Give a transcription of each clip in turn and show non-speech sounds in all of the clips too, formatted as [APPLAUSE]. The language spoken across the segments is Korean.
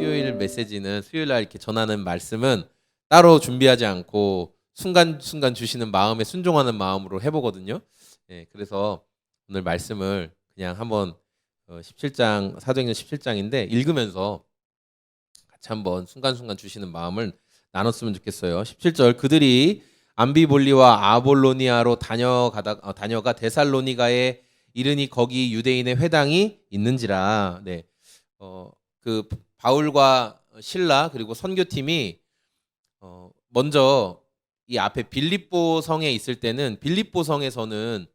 수요일 메시지는 수요일 날 이렇게 전하는 말씀은 따로 준비하지 않고 순간순간 주시는 마음에 순종하는 마음으로 해보거든요. 예, 그래서 오늘 말씀을 그냥 한번 어, 17장 사도행전 17장인데 읽으면서 같이 한번 순간순간 주시는 마음을 나눴으면 좋겠어요. 17절 그들이 암비볼리와 아볼로니아로 다녀가다 어, 다녀가 데살로니가에 이르니 거기 유대인의 회당이 있는지라. 네. 어, 그 바울과 신라 그리고 선교팀이 어, 먼저 이 앞에 빌립보 성에 있을 때는 빌립보 성에서는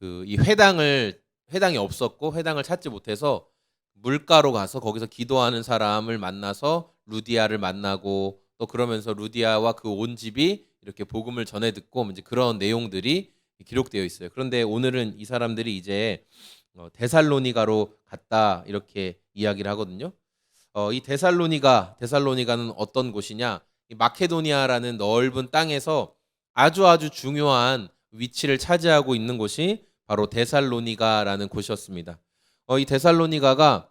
그 이 회당을 회당이 없었고 회당을 찾지 못해서 물가로 가서 거기서 기도하는 사람을 만나서 루디아를 만나고 또 그러면서 루디아와 그 온 집이 이렇게 복음을 전해 듣고 이제 그런 내용들이 기록되어 있어요. 그런데 오늘은 이 사람들이 이제 어, 데살로니가로 갔다 이렇게 이야기를 하거든요. 어, 이 데살로니가 데살로니가는 어떤 곳이냐? 이 마케도니아라는 넓은 땅에서 아주 아주 중요한 위치를 차지하고 있는 곳이 바로 데살로니가라는 곳이었습니다. 어, 이 데살로니가가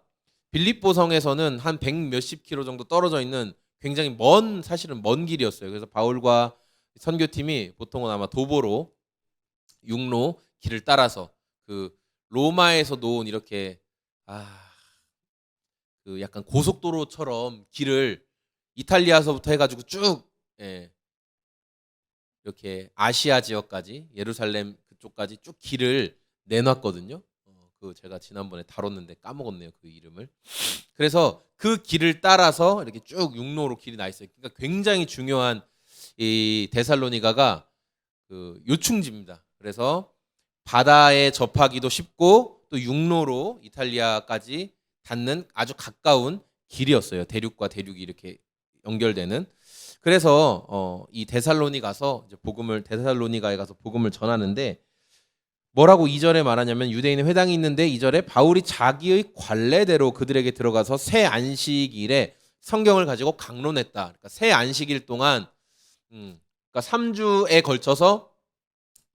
빌립보 성에서는 한 백 몇십 킬로 정도 떨어져 있는 굉장히 먼 사실은 먼 길이었어요. 그래서 바울과 선교팀이 보통은 아마 도보로 육로 길을 따라서 그 로마에서 놓은 이렇게 아 그 약간 고속도로처럼 길을 이탈리아서부터 해가지고 쭉 예, 이렇게 아시아 지역까지 예루살렘 그쪽까지 쭉 길을 내놨거든요. 어, 그 제가 지난번에 다뤘는데 까먹었네요 그 이름을. 그래서 그 길을 따라서 이렇게 쭉 육로로 길이 나 있어요. 그러니까 굉장히 중요한 이 데살로니가가 그 요충지입니다. 그래서 바다에 접하기도 쉽고 또 육로로 이탈리아까지 닿는 아주 가까운 길이었어요. 대륙과 대륙이 이렇게 연결되는. 그래서 어, 이 데살로니 가서 복음을 데살로니가에 가서 복음을 전하는데 뭐라고 2절에 말하냐면 유대인의 회당이 있는데 2절에 바울이 자기의 관례대로 그들에게 들어가서 새 안식일에 성경을 가지고 강론했다. 그러니까 새 안식일 동안 음, 그러니까 3주에 걸쳐서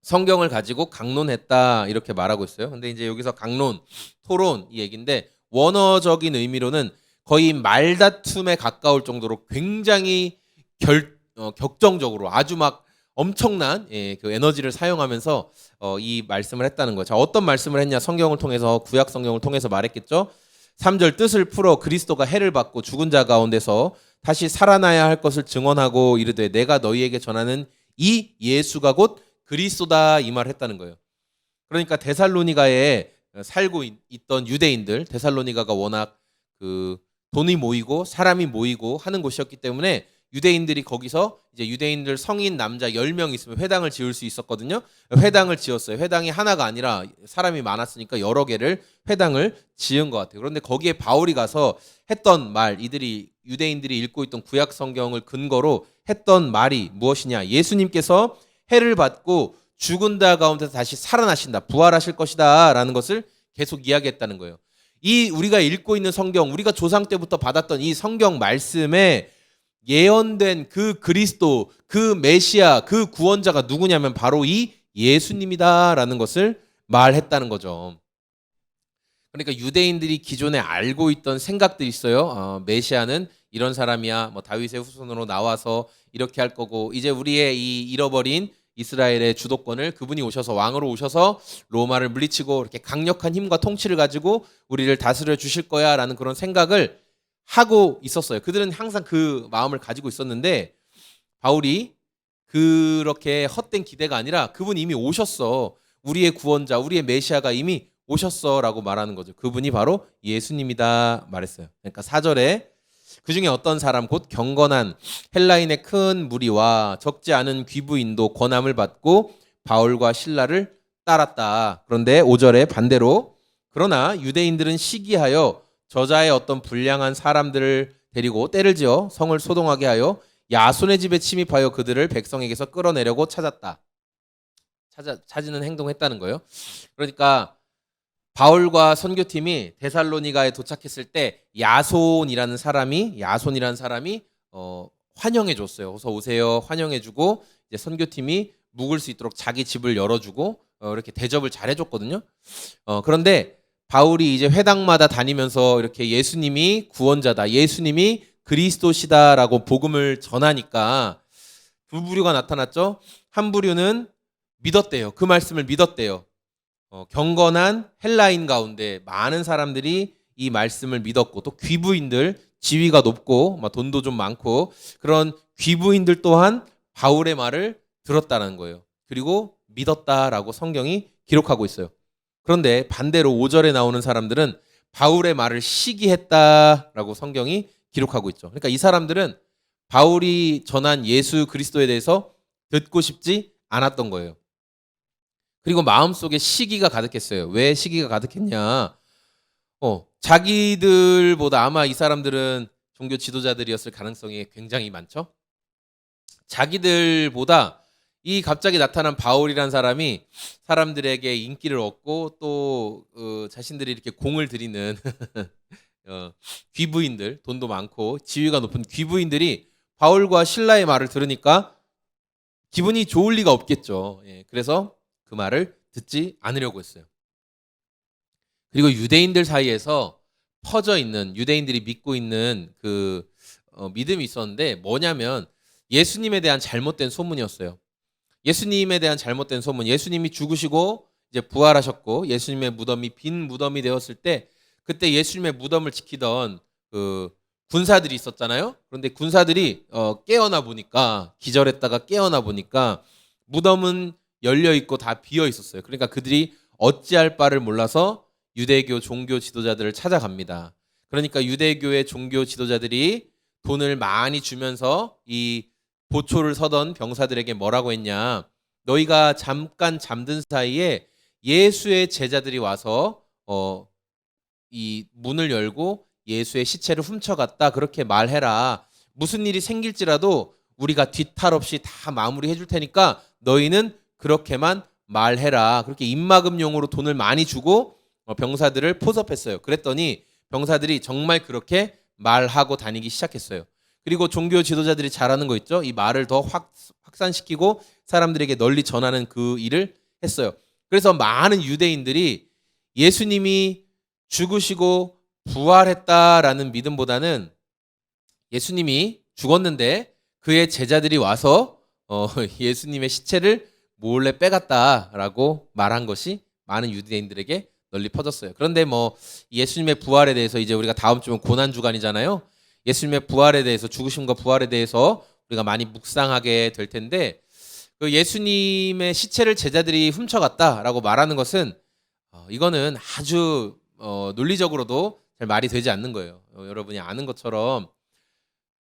성경을 가지고 강론했다 이렇게 말하고 있어요. 근데 이제 여기서 강론, 토론 이 얘기인데 원어적인 의미로는 거의 말다툼에 가까울 정도로 굉장히 결, 어, 격정적으로 아주 막 엄청난 예, 그 에너지를 사용하면서 어, 이 말씀을 했다는 거죠. 자, 어떤 말씀을 했냐? 성경을 통해서 구약 성경을 통해서 말했겠죠. 3절 뜻을 풀어 그리스도가 해를 받고 죽은 자 가운데서 다시 살아나야 할 것을 증언하고 이르되 내가 너희에게 전하는 이 예수가 곧 그리스도다 이 말을 했다는 거예요. 그러니까 데살로니가에 살고 있던 유대인들 데살로니가가 워낙 그 돈이 모이고 사람이 모이고 하는 곳이었기 때문에 유대인들이 거기서 이제 유대인들 성인 남자 10명 있으면 회당을 지을 수 있었거든요. 회당을 지었어요. 회당이 하나가 아니라 사람이 많았으니까 여러 개를 회당을 지은 것 같아요. 그런데 거기에 바울이 가서 했던 말, 이들이 유대인들이 읽고 있던 구약 성경을 근거로 했던 말이 무엇이냐? 예수님께서 해를 받고 죽은 자 가운데서 다시 살아나신다. 부활하실 것이다 라는 것을 계속 이야기했다는 거예요. 이 우리가 읽고 있는 성경, 우리가 조상 때부터 받았던 이 성경 말씀에 예언된 그 그리스도, 그 메시아, 그 구원자가 누구냐면 바로 이 예수님이다라는 것을 말했다는 거죠. 그러니까 유대인들이 기존에 알고 있던 생각들이 있어요. 어, 메시아는 이런 사람이야. 뭐 다윗의 후손으로 나와서 이렇게 할 거고 이제 우리의 이 잃어버린 이스라엘의 주도권을 그분이 오셔서 왕으로 오셔서 로마를 물리치고 이렇게 강력한 힘과 통치를 가지고 우리를 다스려 주실 거야라는 그런 생각을 하고 있었어요. 그들은 항상 그 마음을 가지고 있었는데 바울이 그렇게 헛된 기대가 아니라 그분 이미 오셨어. 우리의 구원자, 우리의 메시아가 이미 오셨어라고 말하는 거죠. 그분이 바로 예수님이다 말했어요. 그러니까 사절에 그 중에 어떤 사람 곧 경건한 헬라인의 큰 무리와 적지 않은 귀부인도 권함을 받고 바울과 신라를 따랐다. 그런데 5절에 반대로 그러나 유대인들은 시기하여 저자의 어떤 불량한 사람들을 데리고 때를 지어 성을 소동하게 하여 야손의 집에 침입하여 그들을 백성에게서 끌어내려고 찾았다. 찾아 찾는 행동했다는 거예요. 그러니까 바울과 선교팀이 데살로니가에 도착했을 때 야손이라는 사람이 야손이라는 사람이 어, 환영해 줬어요. 어서 오세요. 환영해 주고 이제 선교팀이 묵을 수 있도록 자기 집을 열어 주고 어, 이렇게 대접을 잘해 줬거든요. 어, 그런데 바울이 이제 회당마다 다니면서 이렇게 예수님이 구원자다, 예수님이 그리스도시다라고 복음을 전하니까 두 부류가 나타났죠. 한 부류는 믿었대요. 그 말씀을 믿었대요. 어, 경건한 헬라인 가운데 많은 사람들이 이 말씀을 믿었고 또 귀부인들 지위가 높고 막 돈도 좀 많고 그런 귀부인들 또한 바울의 말을 들었다는 거예요. 그리고 믿었다라고 성경이 기록하고 있어요. 그런데 반대로 5절에 나오는 사람들은 바울의 말을 시기했다라고 성경이 기록하고 있죠. 그러니까 이 사람들은 바울이 전한 예수 그리스도에 대해서 듣고 싶지 않았던 거예요. 그리고 마음속에 시기가 가득했어요. 왜 시기가 가득했냐? 어, 자기들보다 아마 이 사람들은 종교 지도자들이었을 가능성이 굉장히 많죠. 자기들보다 이 갑자기 나타난 바울이란 사람이 사람들에게 인기를 얻고 또 어, 자신들이 이렇게 공을 들이는 [LAUGHS] 어, 귀부인들 돈도 많고 지위가 높은 귀부인들이 바울과 신라의 말을 들으니까 기분이 좋을 리가 없겠죠. 예, 그래서 그 말을 듣지 않으려고 했어요. 그리고 유대인들 사이에서 퍼져 있는 유대인들이 믿고 있는 그 어, 믿음이 있었는데 뭐냐면 예수님에 대한 잘못된 소문이었어요. 예수님에 대한 잘못된 소문. 예수님이 죽으시고 이제 부활하셨고 예수님의 무덤이 빈 무덤이 되었을 때 그때 예수님의 무덤을 지키던 그 군사들이 있었잖아요. 그런데 군사들이 어, 깨어나 보니까 기절했다가 깨어나 보니까 무덤은 열려 있고 다 비어 있었어요. 그러니까 그들이 어찌할 바를 몰라서 유대교 종교 지도자들을 찾아갑니다. 그러니까 유대교의 종교 지도자들이 돈을 많이 주면서 이 보초를 서던 병사들에게 뭐라고 했냐? 너희가 잠깐 잠든 사이에 예수의 제자들이 와서 어, 이 문을 열고 예수의 시체를 훔쳐갔다 그렇게 말해라. 무슨 일이 생길지라도 우리가 뒤탈 없이 다 마무리해 줄 테니까 너희는 그렇게만 말해라. 그렇게 입막음용으로 돈을 많이 주고 어, 병사들을 포섭했어요. 그랬더니 병사들이 정말 그렇게 말하고 다니기 시작했어요. 그리고 종교 지도자들이 잘하는 거 있죠? 이 말을 더 확, 확산시키고 사람들에게 널리 전하는 그 일을 했어요. 그래서 많은 유대인들이 예수님이 죽으시고 부활했다라는 믿음보다는 예수님이 죽었는데 그의 제자들이 와서 어, [LAUGHS] 예수님의 시체를 몰래 빼갔다라고 말한 것이 많은 유대인들에게 널리 퍼졌어요. 그런데 뭐 예수님의 부활에 대해서 이제 우리가 다음 주면 고난 주간이잖아요. 예수님의 부활에 대해서 죽으심과 부활에 대해서 우리가 많이 묵상하게 될 텐데 그 예수님의 시체를 제자들이 훔쳐갔다라고 말하는 것은 어, 이거는 아주 어, 논리적으로도 잘 말이 되지 않는 거예요. 어, 여러분이 아는 것처럼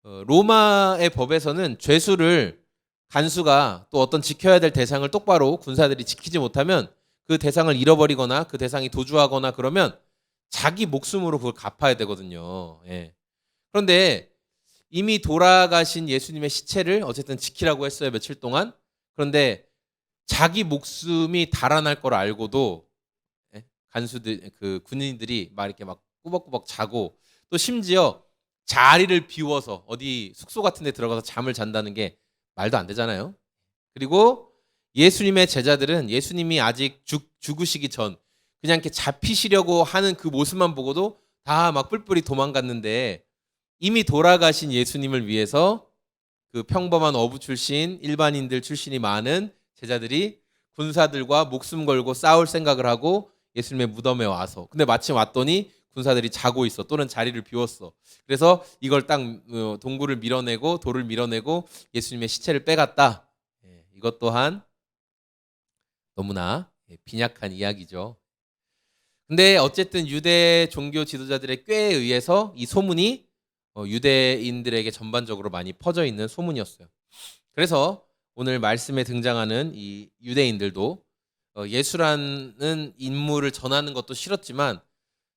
어, 로마의 법에서는 죄수를 간수가 또 어떤 지켜야 될 대상을 똑바로 군사들이 지키지 못하면 그 대상을 잃어버리거나 그 대상이 도주하거나 그러면 자기 목숨으로 그걸 갚아야 되거든요. 예. 그런데 이미 돌아가신 예수님의 시체를 어쨌든 지키라고 했어요 며칠 동안. 그런데 자기 목숨이 달아날 걸 알고도 예, 간수들 그 군인들이 막 이렇게 막 꾸벅꾸벅 자고 또 심지어 자리를 비워서 어디 숙소 같은 데 들어가서 잠을 잔다는 게 말도 안 되잖아요. 그리고 예수님의 제자들은 예수님이 아직 죽, 죽으시기 전 그냥 이렇게 잡히시려고 하는 그 모습만 보고도 다 막 뿔뿔이 도망갔는데 이미 돌아가신 예수님을 위해서 그 평범한 어부 출신 일반인들 출신이 많은 제자들이 군사들과 목숨 걸고 싸울 생각을 하고 예수님의 무덤에 와서 근데 마침 왔더니 군사들이 자고 있어 또는 자리를 비웠어. 그래서 이걸 딱 어, 동굴을 밀어내고 돌을 밀어내고 예수님의 시체를 빼갔다. 예, 이것 또한 너무나 예, 빈약한 이야기죠. 근데 어쨌든 유대 종교 지도자들의 꾀에 의해서 이 소문이 어, 유대인들에게 전반적으로 많이 퍼져 있는 소문이었어요. 그래서 오늘 말씀에 등장하는 이 유대인들도 어, 예수라는 인물을 전하는 것도 싫었지만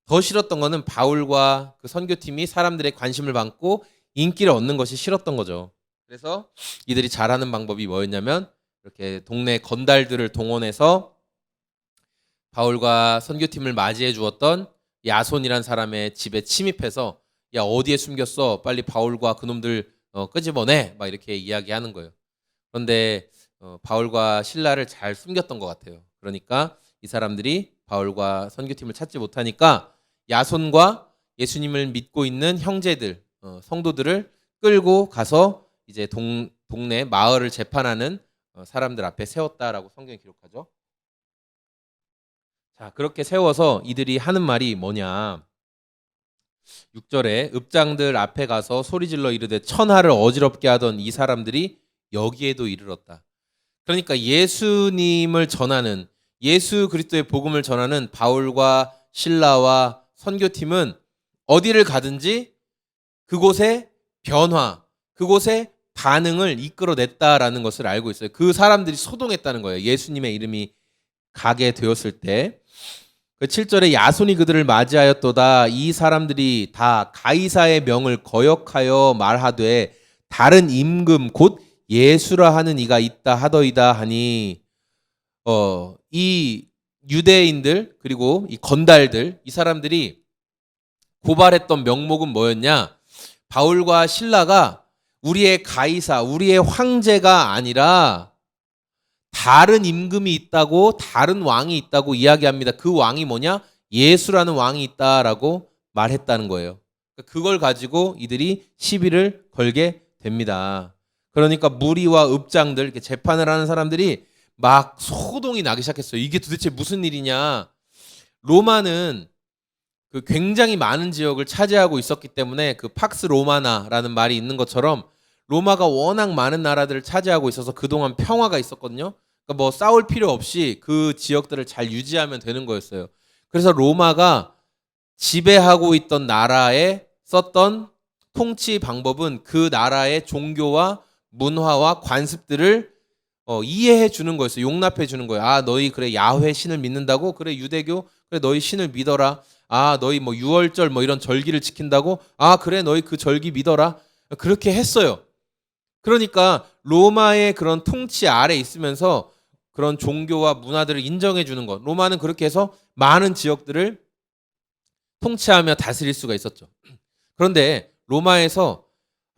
더 싫었던 거는 바울과 그 선교팀이 사람들의 관심을 받고 인기를 얻는 것이 싫었던 거죠. 그래서 이들이 잘하는 방법이 뭐였냐면 이렇게 동네 건달들을 동원해서 바울과 선교팀을 맞이해 주었던 야손이란 사람의 집에 침입해서 야 어디에 숨겼어? 빨리 바울과 그놈들 어, 끄집어내. 막 이렇게 이야기하는 거예요. 그런데 어, 바울과 신라를 잘 숨겼던 것 같아요. 그러니까 이 사람들이 바울과 선교팀을 찾지 못하니까 야손과 예수님을 믿고 있는 형제들, 어, 성도들을 끌고 가서 이제 동, 동네 마을을 재판하는 어, 사람들 앞에 세웠다라고 성경이 기록하죠. 자, 그렇게 세워서 이들이 하는 말이 뭐냐? 6절에 읍장들 앞에 가서 소리질러 이르되 천하를 어지럽게 하던 이 사람들이 여기에도 이르렀다. 그러니까 예수님을 전하는 예수 그리스도의 복음을 전하는 바울과 신라와 선교팀은 어디를 가든지 그곳에 변화, 그곳에 반응을 이끌어냈다라는 것을 알고 있어요. 그 사람들이 소동했다는 거예요. 예수님의 이름이 가게 되었을 때. 그 7절에 야손이 그들을 맞이하였도다. 이 사람들이 다 가이사의 명을 거역하여 말하되 다른 임금 곧 예수라 하는 이가 있다 하더이다 하니 어 이 유대인들 그리고 이 건달들 이 사람들이 고발했던 명목은 뭐였냐? 바울과 신라가 우리의 가이사, 우리의 황제가 아니라 다른 임금이 있다고 다른 왕이 있다고 이야기합니다. 그 왕이 뭐냐? 예수라는 왕이 있다라고 말했다는 거예요. 그걸 가지고 이들이 시비를 걸게 됩니다. 그러니까 무리와 읍장들 이렇게 재판을 하는 사람들이 막 소동이 나기 시작했어요. 이게 도대체 무슨 일이냐? 로마는 그 굉장히 많은 지역을 차지하고 있었기 때문에 그 팍스 로마나라는 말이 있는 것처럼 로마가 워낙 많은 나라들을 차지하고 있어서 그동안 평화가 있었거든요. 그러니까 뭐 싸울 필요 없이 그 지역들을 잘 유지하면 되는 거였어요. 그래서 로마가 지배하고 있던 나라에 썼던 통치 방법은 그 나라의 종교와 문화와 관습들을 어, 이해해 주는 거였어요. 용납해 주는 거예요. 아, 너희 그래 야훼 신을 믿는다고? 그래 유대교? 그래 너희 신을 믿어라. 아, 너희 뭐 유월절 뭐 이런 절기를 지킨다고? 아, 그래 너희 그 절기 믿어라. 그렇게 했어요. 그러니까 로마의 그런 통치 아래 있으면서 그런 종교와 문화들을 인정해 주는 것. 로마는 그렇게 해서 많은 지역들을 통치하며 다스릴 수가 있었죠. 그런데 로마에서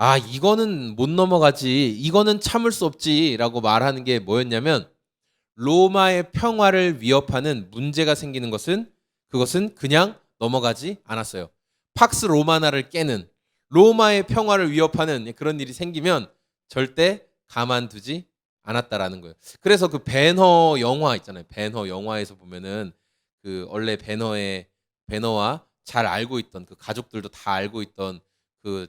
아, 이거는 못 넘어가지. 이거는 참을 수 없지라고 말하는 게 뭐였냐면 로마의 평화를 위협하는 문제가 생기는 것은 그것은 그냥 넘어가지 않았어요. 팍스 로마나를 깨는 로마의 평화를 위협하는 그런 일이 생기면 절대 가만두지 않았다라는 거예요. 그래서 그 배너 영화 있잖아요. 배너 영화에서 보면은 그 원래 배너의 배너와 잘 알고 있던 그 가족들도 다 알고 있던 그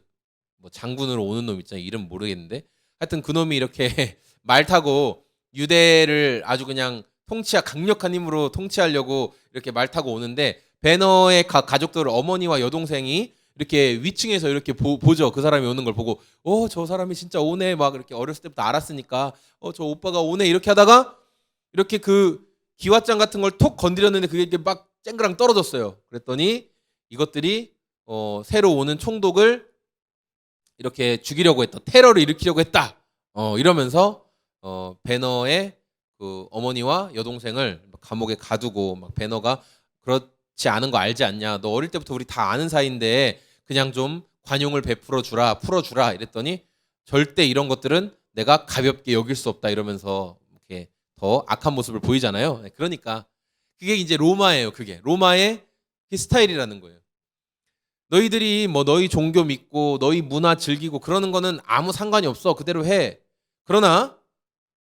뭐 장군으로 오는 놈 있잖아요. 이름 모르겠는데 하여튼 그 놈이 이렇게 [LAUGHS] 말 타고 유대를 아주 그냥 통치하 강력한 힘으로 통치하려고 이렇게 말 타고 오는데 배너의 가, 가족들 어머니와 여동생이 이렇게 위층에서 이렇게 보, 보죠. 그 사람이 오는 걸 보고 어 저 사람이 진짜 오네 막 이렇게 어렸을 때부터 알았으니까 어 저 오빠가 오네 이렇게 하다가 이렇게 그 기왓장 같은 걸 톡 건드렸는데 그게 이렇게 막 쨍그랑 떨어졌어요. 그랬더니 이것들이 어 새로 오는 총독을 이렇게 죽이려고 했다. 테러를 일으키려고 했다. 어 이러면서 어 배너의 그 어머니와 여동생을 감옥에 가두고 막 배너가 그렇지 않은 거 알지 않냐? 너 어릴 때부터 우리 다 아는 사이인데 그냥 좀 관용을 베풀어 주라, 풀어 주라 이랬더니 절대 이런 것들은 내가 가볍게 여길 수 없다 이러면서 이렇게 더 악한 모습을 보이잖아요. 네, 그러니까 그게 이제 로마예요. 그게 로마의 그 스타일이라는 거예요. 너희들이 뭐 너희 종교 믿고 너희 문화 즐기고 그러는 거는 아무 상관이 없어. 그대로 해. 그러나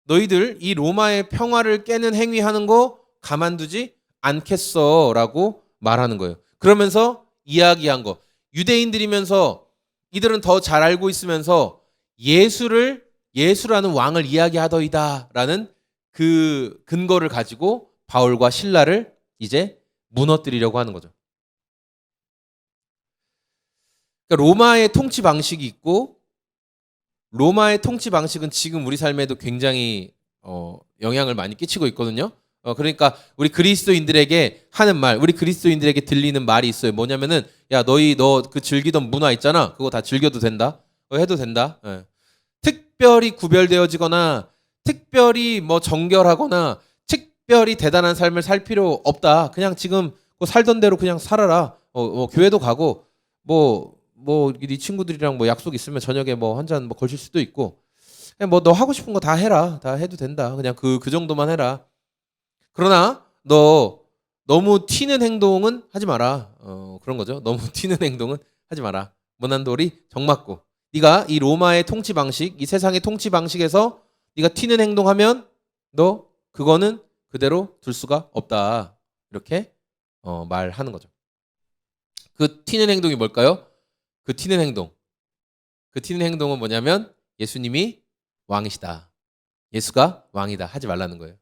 너희들 이 로마의 평화를 깨는 행위하는 거 가만두지 않겠어라고 말하는 거예요. 그러면서 이야기한 거. 유대인들이면서 이들은 더 잘 알고 있으면서 예수를 예수라는 왕을 이야기하더이다라는 그 근거를 가지고 바울과 신라를 이제 무너뜨리려고 하는 거죠. 그러니까 로마의 통치 방식이 있고 로마의 통치 방식은 지금 우리 삶에도 굉장히 어, 영향을 많이 끼치고 있거든요. 어, 그러니까 우리 그리스도인들에게 하는 말, 우리 그리스도인들에게 들리는 말이 있어요. 뭐냐면은 야 너희 너 그 즐기던 문화 있잖아. 그거 다 즐겨도 된다. 어, 해도 된다. 예. 특별히 구별되어지거나 특별히 뭐 정결하거나 특별히 대단한 삶을 살 필요 없다. 그냥 지금 그 살던 대로 그냥 살아라. 어, 어, 교회도 가고 뭐 뭐네 친구들이랑 뭐 약속 있으면 저녁에 뭐 한 잔 뭐 걸칠 수도 있고 그냥 뭐 너 하고 싶은 거 다 해라 다 해도 된다 그냥 그그 정도만 해라 그러나 너 너무 튀는 행동은 하지 마라. 어, 그런 거죠. 너무 [LAUGHS] 튀는 행동은 하지 마라. 못난 돌이 정 맞고. 네가 이 로마의 통치 방식, 이 세상의 통치 방식에서 네가 튀는 행동하면 너 그거는 그대로 둘 수가 없다. 이렇게 어, 말하는 거죠. 그 튀는 행동이 뭘까요? 그 튀는 행동. 그 튀는 행동은 뭐냐면 예수님이 왕이시다. 예수가 왕이다. 하지 말라는 거예요.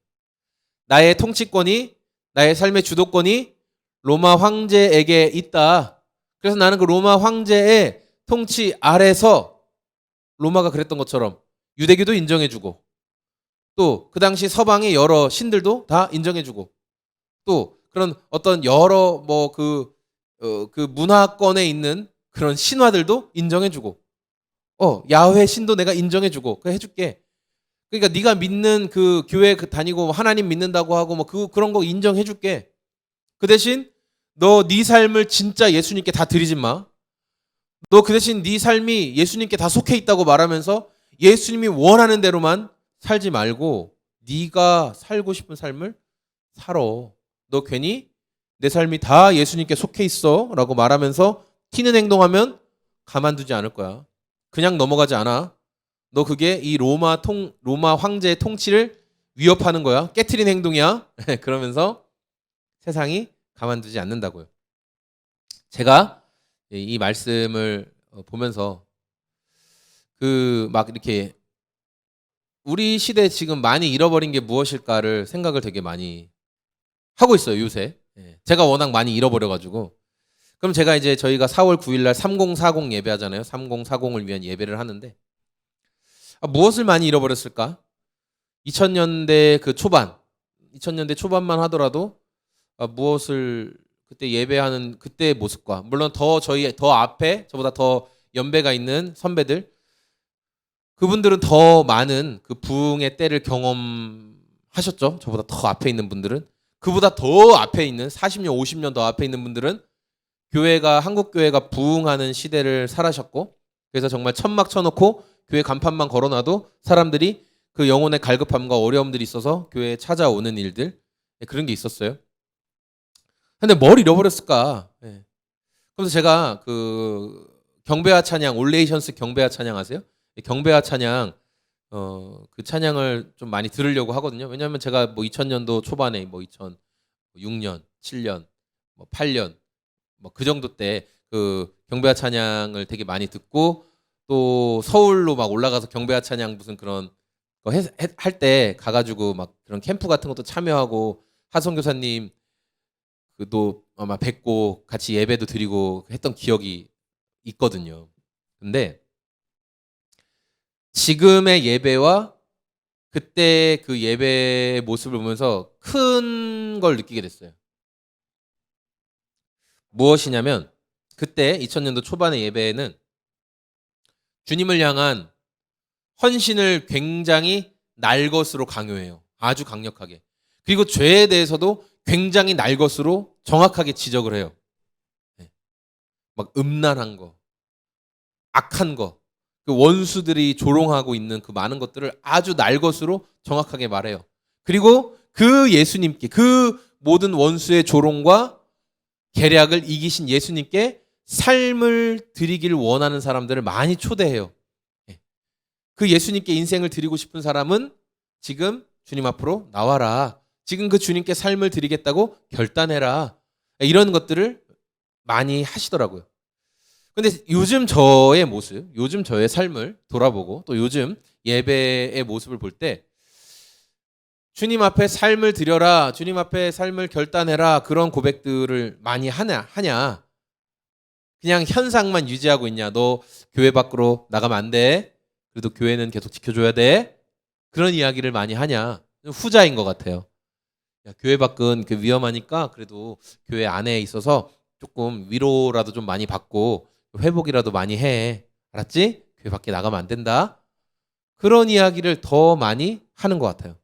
나의 통치권이 나의 삶의 주도권이 로마 황제에게 있다. 그래서 나는 그 로마 황제의 통치 아래서 로마가 그랬던 것처럼 유대교도 인정해주고 또 그 당시 서방의 여러 신들도 다 인정해주고 또 그런 어떤 여러 뭐그 어, 그 문화권에 있는 그런 신화들도 인정해주고 어 야훼 신도 내가 인정해주고 그 해줄게 그러니까 네가 믿는 그 교회 그 다니고 하나님 믿는다고 하고 뭐 그 그런 거 인정해줄게 그 대신 너 네 삶을 진짜 예수님께 다 드리지 마. 너 그 대신 네 삶이 예수님께 다 속해 있다고 말하면서 예수님이 원하는 대로만 살지 말고 네가 살고 싶은 삶을 살아. 너 괜히 내 삶이 다 예수님께 속해 있어라고 말하면서 튀는 행동하면 가만두지 않을 거야. 그냥 넘어가지 않아. 너 그게 이 로마 통 로마 황제의 통치를 위협하는 거야. 깨트린 행동이야. [LAUGHS] 그러면서 세상이 가만두지 않는다고요. 제가 이 말씀을 어, 보면서 그 막 이렇게 우리 시대 지금 많이 잃어버린 게 무엇일까를 생각을 되게 많이 하고 있어요 요새. 예. 제가 워낙 많이 잃어버려가지고. 그럼 제가 이제 저희가 4월 9일 날 3040 예배하잖아요. 3040을 위한 예배를 하는데 아, 무엇을 많이 잃어버렸을까? 2000년대 그 초반, 2000년대 초반만 하더라도 아, 무엇을 그때 예배하는 그때의 모습과 물론 더 저희 더 앞에 저보다 더 연배가 있는 선배들 그분들은 더 많은 그 부흥의 때를 경험하셨죠. 저보다 더 앞에 있는 분들은 그보다 더 앞에 있는 40년, 50년 더 앞에 있는 분들은 교회가 한국 교회가 부흥하는 시대를 살아셨고 그래서 정말 천막 쳐놓고 교회 간판만 걸어놔도 사람들이 그 영혼의 갈급함과 어려움들이 있어서 교회에 찾아오는 일들 네, 그런 게 있었어요. 근데 뭘 잃어버렸을까? 예. 그래서 제가 그 경배와 찬양 올레이션스 경배와 찬양 아세요? 경배와 찬양 어 그 찬양을 좀 많이 들으려고 하거든요. 왜냐하면 제가 뭐 2000년도 초반에 뭐 2006년, 7년, 뭐 8년 뭐 그 정도 때 그 경배와 찬양을 되게 많이 듣고 또 서울로 막 올라가서 경배와 찬양 무슨 그런 할때 가가지고 막 그런 캠프 같은 것도 참여하고 하성 교사님 그도 아마 뵙고 같이 예배도 드리고 했던 기억이 있거든요. 근데 지금의 예배와 그때 그 예배의 모습을 보면서 큰 걸 느끼게 됐어요. 무엇이냐면 그때 2000년도 초반의 예배에는 주님을 향한 헌신을 굉장히 날 것으로 강요해요. 아주 강력하게. 그리고 죄에 대해서도 굉장히 날 것으로 정확하게 지적을 해요. 네. 막 음란한 거, 악한 거, 그 원수들이 조롱하고 있는 그 많은 것들을 아주 날 것으로 정확하게 말해요. 그리고 그 예수님께 그 모든 원수의 조롱과 계략을 이기신 예수님께 삶을 드리길 원하는 사람들을 많이 초대해요. 네. 그 예수님께 인생을 드리고 싶은 사람은 지금 주님 앞으로 나와라. 지금 그 주님께 삶을 드리겠다고 결단해라. 이런 것들을 많이 하시더라고요. 근데 요즘 저의 모습, 요즘 저의 삶을 돌아보고 또 요즘 예배의 모습을 볼 때 주님 앞에 삶을 드려라, 주님 앞에 삶을 결단해라 그런 고백들을 많이 하냐 하냐 그냥 현상만 유지하고 있냐 너 교회 밖으로 나가면 안 돼. 그래도 교회는 계속 지켜줘야 돼. 그런 이야기를 많이 하냐 후자인 것 같아요. 야, 교회 밖은 그 위험하니까 그래도 교회 안에 있어서 조금 위로라도 좀 많이 받고 회복이라도 많이 해. 알았지? 교회 밖에 나가면 안 된다. 그런 이야기를 더 많이 하는 것 같아요.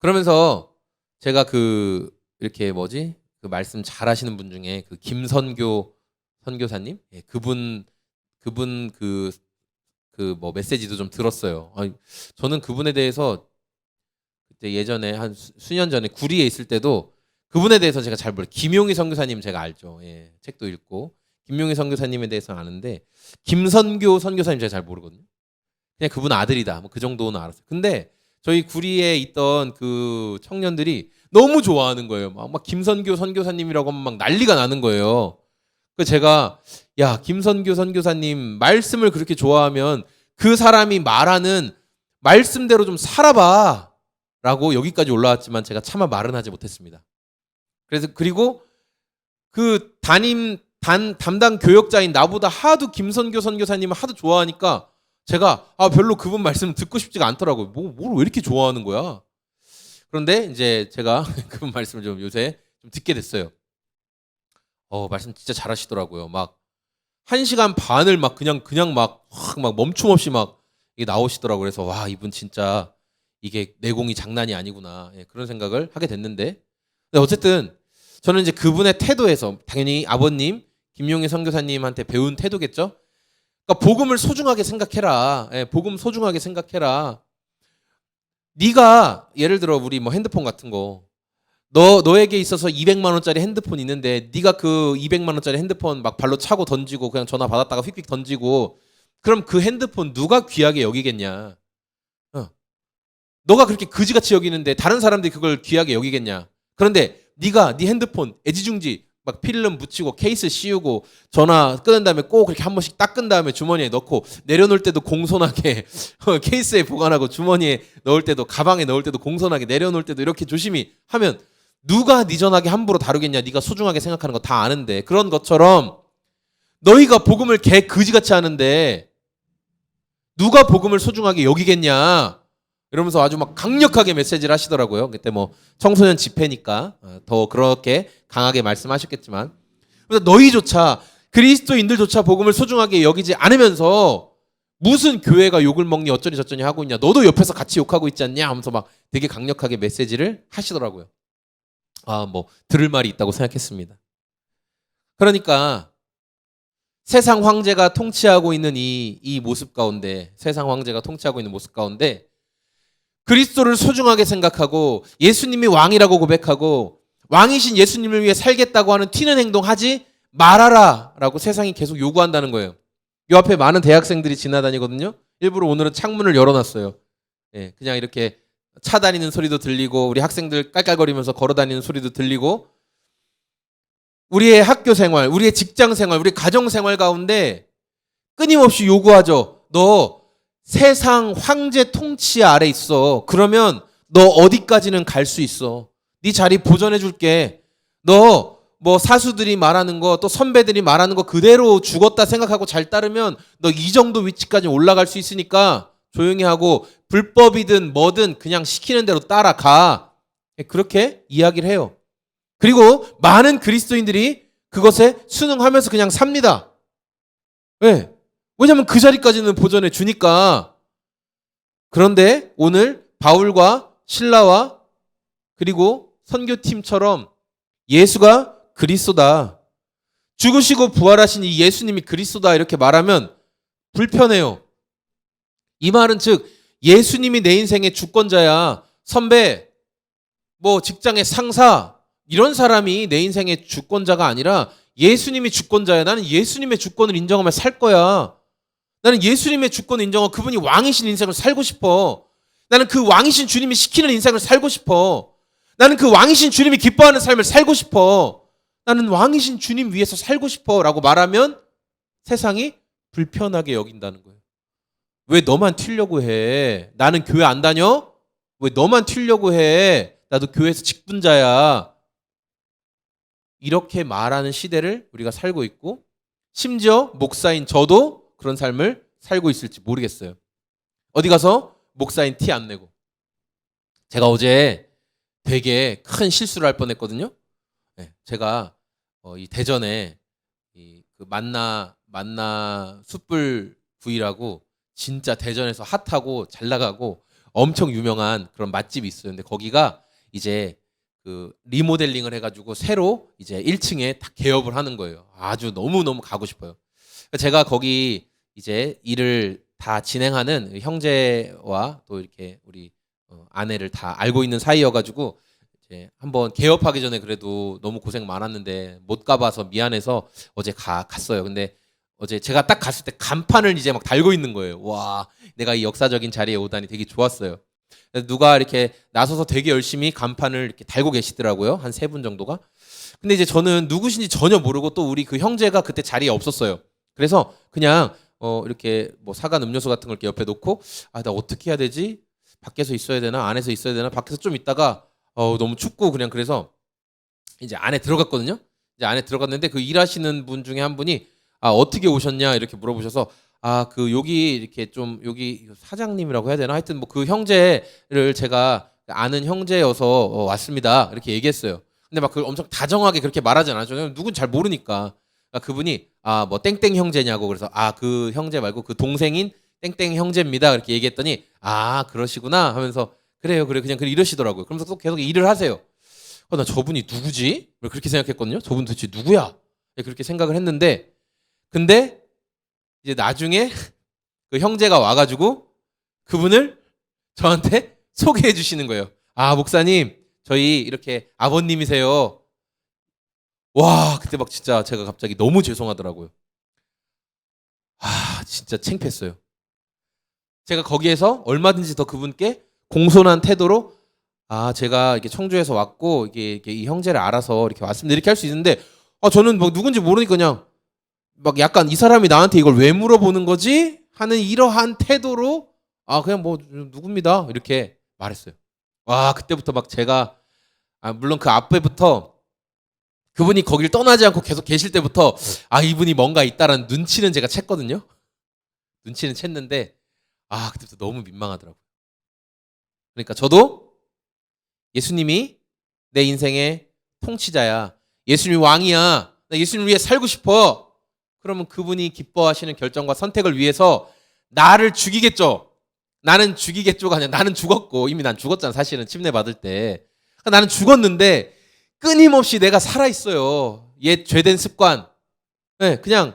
그러면서 제가 그 이렇게 뭐지? 그 말씀 잘 하시는 분 중에 그 김선교 선교사님? 예, 그분 그분 그 그 뭐 메시지도 좀 들었어요. 아니, 저는 그분에 대해서 그때 예전에 한 수- 수년 전에 구리에 있을 때도 그분에 대해서 제가 잘 몰라요. 김용희 선교사님 제가 알죠. 예, 책도 읽고 김용희 선교사님에 대해서 아는데 김선교 선교사님 제가 잘 모르거든요. 그냥 그분 아들이다. 뭐 그 정도는 알았어요. 근데 저희 구리에 있던 그 청년들이 너무 좋아하는 거예요. 막, 막 김선교 선교사님이라고 하면 막 난리가 나는 거예요. 그 제가 야 김선교 선교사님 말씀을 그렇게 좋아하면 그 사람이 말하는 말씀대로 좀 살아봐라고 여기까지 올라왔지만 제가 차마 말은 하지 못했습니다. 그래서 그리고 그 담임 단 담당 교역자인 나보다 하도 김선교 선교사님을 하도 좋아하니까 제가 아 별로 그분 말씀 듣고 싶지가 않더라고요. 뭐뭘 왜 이렇게 좋아하는 거야? 그런데 이제 제가 [LAUGHS] 그분 말씀을 좀 요새 좀 듣게 됐어요. 어 말씀 진짜 잘하시더라고요. 막 한 시간 반을 막 그냥 그냥 막막 멈춤 없이 막 이게 나오시더라고요. 그래서 와 이분 진짜 이게 내공이 장난이 아니구나 예, 그런 생각을 하게 됐는데 근데 어쨌든 저는 이제 그분의 태도에서 당연히 아버님 김용희 선교사님한테 배운 태도겠죠. 그러니까 복음을 소중하게 생각해라. 예, 복음 소중하게 생각해라. 네가 예를 들어 우리 뭐 핸드폰 같은 거 너 너에게 있어서 200만 원짜리 핸드폰 있는데 네가 그 200만 원짜리 핸드폰 막 발로 차고 던지고 그냥 전화 받았다가 휙휙 던지고 그럼 그 핸드폰 누가 귀하게 여기겠냐? 어. 너가 그렇게 그지같이 여기는데 다른 사람들이 그걸 귀하게 여기겠냐? 그런데 네가 네 핸드폰 애지중지 막 필름 붙이고 케이스 씌우고 전화 끊은 다음에 꼭 그렇게 한 번씩 닦은 다음에 주머니에 넣고 내려놓을 때도 공손하게 [LAUGHS] 어, 케이스에 보관하고 주머니에 넣을 때도 가방에 넣을 때도 공손하게 내려놓을 때도 이렇게 조심히 하면 누가 네 전화기 함부로 다루겠냐? 네가 소중하게 생각하는 거 다 아는데 그런 것처럼 너희가 복음을 개 그지같이 하는데 누가 복음을 소중하게 여기겠냐? 이러면서 아주 막 강력하게 메시지를 하시더라고요. 그때 뭐 청소년 집회니까 어, 더 그렇게 강하게 말씀하셨겠지만 그래서 너희조차 그리스도인들조차 복음을 소중하게 여기지 않으면서 무슨 교회가 욕을 먹니 어쩌니 저쩌니 하고 있냐 너도 옆에서 같이 욕하고 있지 않냐 하면서 막 되게 강력하게 메시지를 하시더라고요. 아 뭐 들을 말이 있다고 생각했습니다. 그러니까 세상 황제가 통치하고 있는 이, 이 모습 가운데 세상 황제가 통치하고 있는 모습 가운데 그리스도를 소중하게 생각하고 예수님이 왕이라고 고백하고 왕이신 예수님을 위해 살겠다고 하는 튀는 행동하지 말아라 라고 세상이 계속 요구한다는 거예요. 요 앞에 많은 대학생들이 지나다니거든요. 일부러 오늘은 창문을 열어놨어요. 예, 그냥 이렇게 차 다니는 소리도 들리고 우리 학생들 깔깔거리면서 걸어다니는 소리도 들리고 우리의 학교 생활, 우리의 직장 생활, 우리 가정 생활 가운데 끊임없이 요구하죠. 너 세상 황제 통치 아래 있어. 그러면 너 어디까지는 갈 수 있어. 네 자리 보전해 줄게. 너 뭐 사수들이 말하는 거 또 선배들이 말하는 거 그대로 죽었다 생각하고 잘 따르면 너 이 정도 위치까지 올라갈 수 있으니까 조용히 하고 불법이든 뭐든 그냥 시키는 대로 따라가. 그렇게 이야기를 해요. 그리고 많은 그리스도인들이 그것에 순응하면서 그냥 삽니다. 왜? 왜냐면 그 자리까지는 보전해 주니까. 그런데 오늘 바울과 신라와 그리고 선교팀처럼 예수가 그리스도다. 죽으시고 부활하신 이 예수님이 그리스도다 이렇게 말하면 불편해요. 이 말은 즉 예수님이 내 인생의 주권자야. 선배, 뭐 직장의 상사 이런 사람이 내 인생의 주권자가 아니라 예수님이 주권자야. 나는 예수님의 주권을 인정하며 살 거야. 나는 예수님의 주권을 인정하고 그분이 왕이신 인생을 살고 싶어. 나는 그 왕이신 주님이 시키는 인생을 살고 싶어. 나는 그 왕이신 주님이 기뻐하는 삶을 살고 싶어. 나는 왕이신 주님 위에서 살고 싶어. 라고 말하면 세상이 불편하게 여긴다는 거예요. 왜 너만 튀려고 해? 나는 교회 안 다녀? 왜 너만 튀려고 해? 나도 교회에서 직분자야. 이렇게 말하는 시대를 우리가 살고 있고, 심지어 목사인 저도 그런 삶을 살고 있을지 모르겠어요. 어디 가서 목사인 티 안 내고. 제가 어제 되게 큰 실수를 할 뻔했거든요. 네, 제가 어, 이 대전에 이 그 만나 만나 숯불 구이라고 진짜 대전에서 핫하고 잘 나가고 엄청 유명한 그런 맛집이 있어요. 근데 거기가 이제 그 리모델링을 해가지고 새로 이제 1층에 다 개업을 하는 거예요. 아주 너무 너무 가고 싶어요. 제가 거기 이제 일을 다 진행하는 형제와 또 이렇게 우리 어, 아내를 다 알고 있는 사이여가지고 이렇게 한번 개업하기 전에 그래도 너무 고생 많았는데 못 가봐서 미안해서 어제 가 갔어요. 근데 어제 제가 딱 갔을 때 간판을 이제 막 달고 있는 거예요. 와, 내가 이 역사적인 자리에 오다니 되게 좋았어요. 누가 이렇게 나서서 되게 열심히 간판을 이렇게 달고 계시더라고요. 한 세 분 정도가. 근데 이제 저는 누구신지 전혀 모르고 또 우리 그 형제가 그때 자리에 없었어요. 그래서 그냥 어 이렇게 뭐 사간 음료수 같은 걸 이렇게 옆에 놓고 아 나 어떻게 해야 되지? 밖에서 있어야 되나 안에서 있어야 되나 밖에서 좀 있다가 어 너무 춥고 그냥 그래서 이제 안에 들어갔거든요. 이제 안에 들어갔는데 그 일하시는 분 중에 한 분이 아 어떻게 오셨냐 이렇게 물어보셔서 아 그 여기 이렇게 좀 여기 사장님이라고 해야 되나 하여튼 뭐 그 형제를 제가 아는 형제여서 어, 왔습니다 이렇게 얘기했어요. 근데 막 그 엄청 다정하게 그렇게 말하지 않았죠. 누군 잘 모르니까 아, 그분이 아 뭐 땡땡 형제냐고 그래서 아 그 형제 말고 그 동생인 땡땡 형제입니다 이렇게 얘기했더니 아 그러시구나 하면서 그래요 그래 그냥 그래 이러시더라고요. 그러면서 또 계속 일을 하세요. 어, 나 저분이 누구지? 뭐 그렇게 생각했거든요. 저분 도대체 누구야? 네, 그렇게 생각을 했는데 근데 이제 나중에 그 형제가 와가지고 그분을 저한테 [LAUGHS] 소개해 주시는 거예요. 아 목사님 저희 이렇게 아버님이세요. 와 그때 막 진짜 제가 갑자기 너무 죄송하더라고요. 아 진짜 창피했어요. 제가 거기에서 얼마든지 더 그분께 공손한 태도로 아 제가 이렇게 청주에서 왔고 이게, 이게 이 형제를 알아서 이렇게 왔습니다 이렇게 할 수 있는데 아 저는 뭐 누군지 모르니까 그냥 막 약간 이 사람이 나한테 이걸 왜 물어보는 거지 하는 이러한 태도로 아 그냥 뭐 누굽니다 이렇게 말했어요. 와 그때부터 막 제가 아 물론 그 앞에부터 그분이 거길 떠나지 않고 계속 계실 때부터 아 이분이 뭔가 있다라는 눈치는 제가 챘거든요. 눈치는 챘는데 아 그때부터 너무 민망하더라고요. 그러니까 저도 예수님이 내 인생의 통치자야. 예수님이 왕이야. 나 예수님 위해 살고 싶어. 그러면 그분이 기뻐하시는 결정과 선택을 위해서 나를 죽이겠죠. 나는 죽이겠죠가 아니라 나는 죽었고 이미 난 죽었잖아 사실은 침례 받을 때 그러니까 나는 죽었는데 끊임없이 내가 살아 있어요. 옛 죄된 습관. 네, 그냥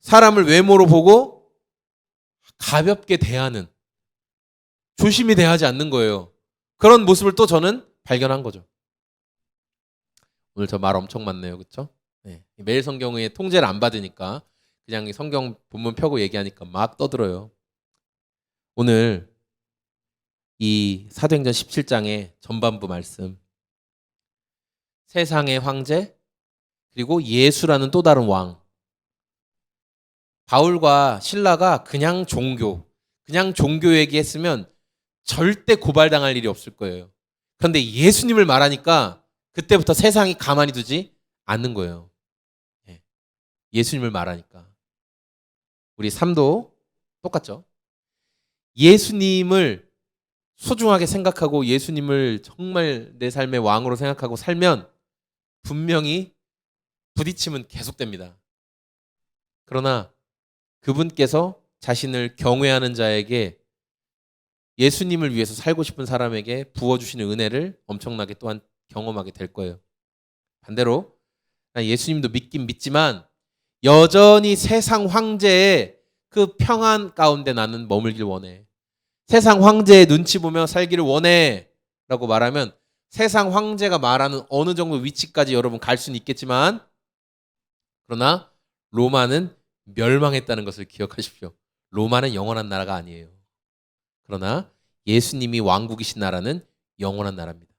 사람을 외모로 보고 가볍게 대하는 조심히 대하지 않는 거예요. 그런 모습을 또 저는 발견한 거죠. 오늘 저 말 엄청 많네요. 그렇죠? 네. 매일 성경의 통제를 안 받으니까 그냥 이 성경 본문 펴고 얘기하니까 막 떠들어요. 오늘 이 사도행전 17장의 전반부 말씀 세상의 황제 그리고 예수라는 또 다른 왕 바울과 신라가 그냥 종교 그냥 종교 얘기했으면 절대 고발당할 일이 없을 거예요. 그런데 예수님을 말하니까 그때부터 세상이 가만히 두지 않는 거예요. 예. 예수님을 말하니까. 우리 삶도 똑같죠. 예수님을 소중하게 생각하고 예수님을 정말 내 삶의 왕으로 생각하고 살면 분명히 부딪힘은 계속됩니다. 그러나 그분께서 자신을 경외하는 자에게 예수님을 위해서 살고 싶은 사람에게 부어주시는 은혜를 엄청나게 또한 경험하게 될 거예요. 반대로 난 예수님도 믿긴 믿지만 여전히 세상 황제의 그 평안 가운데 나는 머물길 원해. 세상 황제의 눈치 보며 살기를 원해. 라고 말하면 세상 황제가 말하는 어느 정도 위치까지 여러분 갈 수는 있겠지만 그러나 로마는 멸망했다는 것을 기억하십시오. 로마는 영원한 나라가 아니에요. 그러나 예수님이 왕국이신 나라는 영원한 나라입니다.